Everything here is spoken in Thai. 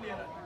เรียนอะ